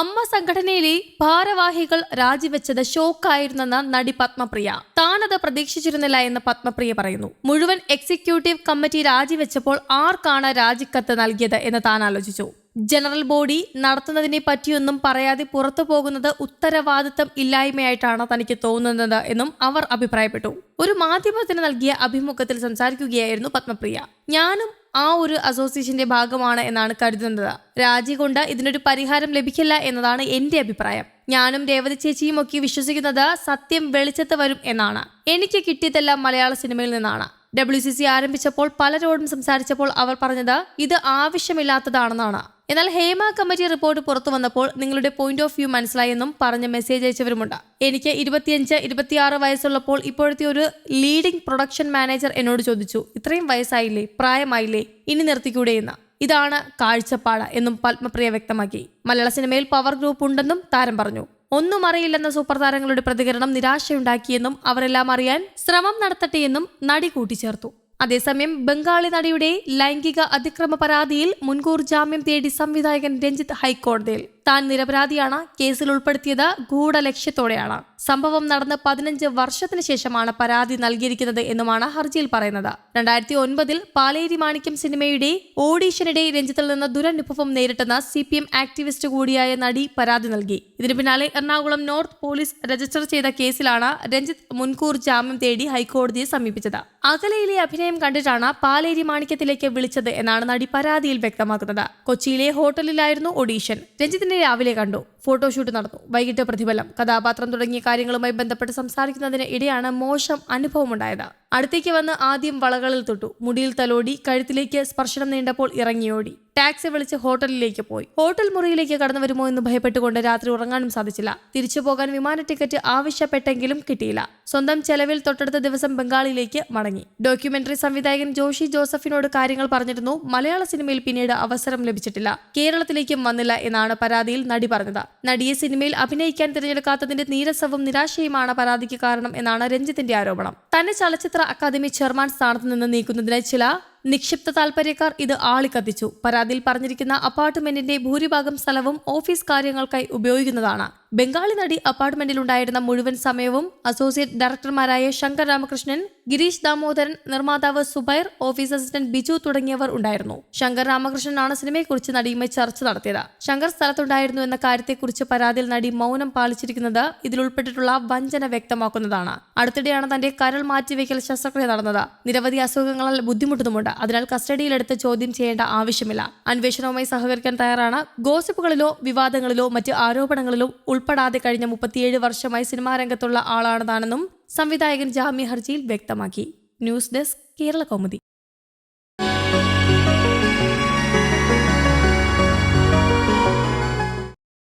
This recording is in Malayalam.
അമ്മ സംഘടനയിലെ ഭാരവാഹികൾ രാജിവെച്ചത് ഷോക്കായിരുന്നെന്ന് നടി പത്മപ്രിയ. താനത് പ്രതീക്ഷിച്ചിരുന്നില്ല എന്ന് പത്മപ്രിയ പറയുന്നു. മുഴുവൻ എക്സിക്യൂട്ടീവ് കമ്മിറ്റി രാജിവെച്ചപ്പോൾ ആർക്കാണ് രാജിക്കത്ത് നൽകിയത് എന്ന് താൻ ആലോചിച്ചു. ജനറൽ ബോഡി നടത്തുന്നതിനെ പറ്റിയൊന്നും പറയാതെ പുറത്തു പോകുന്നത് ഉത്തരവാദിത്തം ഇല്ലായ്മയായിട്ടാണ് തനിക്ക് തോന്നുന്നത് എന്നും അവർ അഭിപ്രായപ്പെട്ടു. ഒരു മാധ്യമത്തിന് നൽകിയ അഭിമുഖത്തിൽ സംസാരിക്കുകയായിരുന്നു പത്മപ്രിയ. ഞാനും ആ ഒരു അസോസിയേഷന്റെ ഭാഗമാണ് എന്നാണ് കരുതുന്നത്. രാജി കൊണ്ട് ഇതിനൊരു പരിഹാരം ലഭിക്കില്ല എന്നതാണ് എന്റെ അഭിപ്രായം. ഞാനും രേവതി ചേച്ചിയും ഒക്കെ വിശ്വസിക്കുന്നത് സത്യം വെളിച്ചത്ത് വരും എന്നാണ്. എനിക്ക് കിട്ടിയതെല്ലാം മലയാള സിനിമയിൽ നിന്നാണ്. ഡബ്ല്യു സി സി ആരംഭിച്ചപ്പോൾ പലരോടും സംസാരിച്ചപ്പോൾ അവർ പറഞ്ഞത് ഇത് ആവശ്യമില്ലാത്തതാണെന്നാണ്. എന്നാൽ ഹേമ കമ്മിറ്റി റിപ്പോർട്ട് പുറത്തു വന്നപ്പോൾ നിങ്ങളുടെ പോയിന്റ് ഓഫ് വ്യൂ മനസ്സിലായെന്നും പറഞ്ഞ് മെസ്സേജ് അയച്ചവരുമുണ്ട്. എനിക്ക് ഇരുപത്തിയഞ്ച് ഇരുപത്തിയാറ് വയസ്സുള്ളപ്പോൾ ഇപ്പോഴത്തെ ഒരു ലീഡിംഗ് പ്രൊഡക്ഷൻ മാനേജർ എന്നോട് ചോദിച്ചു ഇത്രയും വയസ്സായില്ലേ? പ്രായമായില്ലേ? ഇനി നിർത്തിക്കൂടെ എന്ന്. ഇതാണ് കാഴ്ചപ്പാട് എന്നും പത്മപ്രിയ വ്യക്തമാക്കി. മലയാള സിനിമയിൽ പവർ ഗ്രൂപ്പ് ഉണ്ടെന്നും താരം പറഞ്ഞു. ഒന്നും അറിയില്ലെന്ന സൂപ്പർ താരങ്ങളുടെ പ്രതികരണം നിരാശയുണ്ടാക്കിയെന്നും അവരെല്ലാം അറിയാൻ ശ്രമം നടത്തട്ടെയെന്നും നടി കൂട്ടിച്ചേർത്തു. അതേസമയം ബംഗാളി നടിയുടെ ലൈംഗിക അതിക്രമ പരാതിയിൽ മുൻകൂർ ജാമ്യം തേടി സംവിധായകൻ രഞ്ജിത്ത് ഹൈക്കോടതിയിൽ. താൻ നിരപരാധിയാണ്. കേസിൽ ഉൾപ്പെടുത്തിയത് ഗൂഢലക്ഷ്യത്തോടെയാണ്. സംഭവം നടന്ന് പതിനഞ്ച് വർഷത്തിന് ശേഷമാണ് പരാതി നൽകിയിരിക്കുന്നത് എന്നുമാണ് ഹർജിയിൽ പറയുന്നത്. രണ്ടായിരത്തി ഒൻപതിൽ പാലേരി മാണിക്യം സിനിമയുടെ ഓഡീഷനിടെ രഞ്ജിത്തിൽ നിന്ന് ദുരനുഭവം നേരിട്ടെന്ന സി പി എം ആക്ടിവിസ്റ്റ് കൂടിയായ നടി പരാതി നൽകി. ഇതിനു പിന്നാലെ എറണാകുളം നോർത്ത് പോലീസ് രജിസ്റ്റർ ചെയ്ത കേസിലാണ് രഞ്ജിത്ത് മുൻകൂർ ജാമ്യം തേടി ഹൈക്കോടതിയെ സമീപിച്ചത്. അകലയിലെ അഭിനയം കണ്ടിട്ടാണ് പാലേരി മാണിക്യത്തിലേക്ക് വിളിച്ചത് എന്നാണ് നടി പരാതിയിൽ വ്യക്തമാക്കുന്നത്. കൊച്ചിയിലെ ഹോട്ടലിലായിരുന്നു ഓഡീഷൻ. രഞ്ജിത്തിനെ രാവിലെ കണ്ടു. ഫോട്ടോഷൂട്ട് നടന്നു. വൈകിട്ട് പ്രതിഫലം. കഥാപാത്രം തുടങ്ങിയ കാര്യങ്ങളുമായി ബന്ധപ്പെട്ട് സംസാരിക്കുന്നതിന് ഇടെയാണ് മോശം അനുഭവമുണ്ടായത്. അടുത്തേക്ക് വന്ന് ആദ്യം വളകളിൽ തൊട്ടു. മുടിയിൽ തലോടി കഴുത്തിലേക്ക് സ്പർശനം നീണ്ടപ്പോൾ ഇറങ്ങിയോടി. ടാക്സി വിളിച്ച് ഹോട്ടലിലേക്ക് പോയി. ഹോട്ടൽ മുറിയിലേക്ക് കടന്നു വരുമോ എന്ന് ഭയപ്പെട്ടുകൊണ്ട് രാത്രി ഉറങ്ങാനും സാധിച്ചില്ല. തിരിച്ചു പോകാൻ വിമാന ടിക്കറ്റ് ആവശ്യപ്പെട്ടെങ്കിലും കിട്ടിയില്ല. സ്വന്തം ചെലവിൽ തൊട്ടടുത്ത ദിവസം ബംഗാളിലേക്ക് മടങ്ങി. ഡോക്യുമെന്ററി സംവിധായകൻ ജോഷി ജോസഫിനോട് കാര്യങ്ങൾ പറഞ്ഞിരുന്നു. മലയാള സിനിമയിൽ പിന്നീട് അവസരം ലഭിച്ചിട്ടില്ല. കേരളത്തിലേക്കും വന്നില്ല എന്നാണ് പരാതിയിൽ നടി പറഞ്ഞത്. നടിയെ സിനിമയിൽ അഭിനയിക്കാൻ തിരഞ്ഞെടുക്കാത്തതിന്റെ നീരസവും നിരാശയുമാണ് പരാതിക്ക് കാരണം എന്നാണ് രഞ്ജിത്തിന്റെ ആരോപണം. തന്നെ ചലച്ചിത്ര അക്കാദമി ചെയർമാൻ സ്ഥാനത്ത് നിന്ന് നീക്കുന്നതിന് ചില നിക്ഷിപ്ത താൽപര്യക്കാർ ഇത് ആളിക്കത്തിച്ചു. പരാതിയിൽ പറഞ്ഞിരിക്കുന്ന അപ്പാർട്ട്മെന്റിന്റെ ഭൂരിഭാഗം സ്ഥലവും ഓഫീസ് കാര്യങ്ങൾക്കായി ഉപയോഗിക്കുന്നതാണ്. ബംഗാളി നടി അപ്പാർട്ട്മെന്റിൽ ഉണ്ടായിരുന്ന മുഴുവൻ സമയവും അസോസിയേറ്റ് ഡയറക്ടർമാരായ ശങ്കർ രാമകൃഷ്ണൻ ഗിരീഷ് ദാമോദരൻ നിർമ്മാതാവ് സുബൈർ ഓഫീസ് അസിസ്റ്റന്റ് ബിജു തുടങ്ങിയവർ ഉണ്ടായിരുന്നു. ശങ്കർ രാമകൃഷ്ണനാണ് സിനിമയെക്കുറിച്ച് നടിയുമായി ചർച്ച നടത്തിയത്. ശങ്കർ സ്ഥലത്തുണ്ടായിരുന്നു എന്ന കാര്യത്തെക്കുറിച്ച് പരാതിയിൽ നടി മൗനം പാലിച്ചിരിക്കുന്നത് ഇതിൽ ഉൾപ്പെട്ടിട്ടുള്ള വഞ്ചന വ്യക്തമാക്കുന്നതാണ്. അടുത്തിടെയാണ് തന്റെ കരൾ മാറ്റിവെക്കൽ ശസ്ത്രക്രിയ നടന്നത്. നിരവധി അസുഖങ്ങളാൽ ബുദ്ധിമുട്ടുന്നുമുണ്ട്. അതിനാൽ കസ്റ്റഡിയിലെടുത്ത് ചോദ്യം ചെയ്യേണ്ട ആവശ്യമില്ല. അന്വേഷണവുമായി സഹകരിക്കാൻ തയ്യാറാണ്. ഗോസിപ്പുകളിലോ വിവാദങ്ങളിലോ മറ്റ് ആരോപണങ്ങളിലോ ഉൾപ്പെടാതെ കഴിഞ്ഞ മുപ്പത്തിയേഴ് വർഷമായി സിനിമാ രംഗത്തുള്ള ആളാണ് സംവിധായകൻ ജാമ്യ ഹർജിയിൽ വ്യക്തമാക്കി. News desk Kerala Kaumudi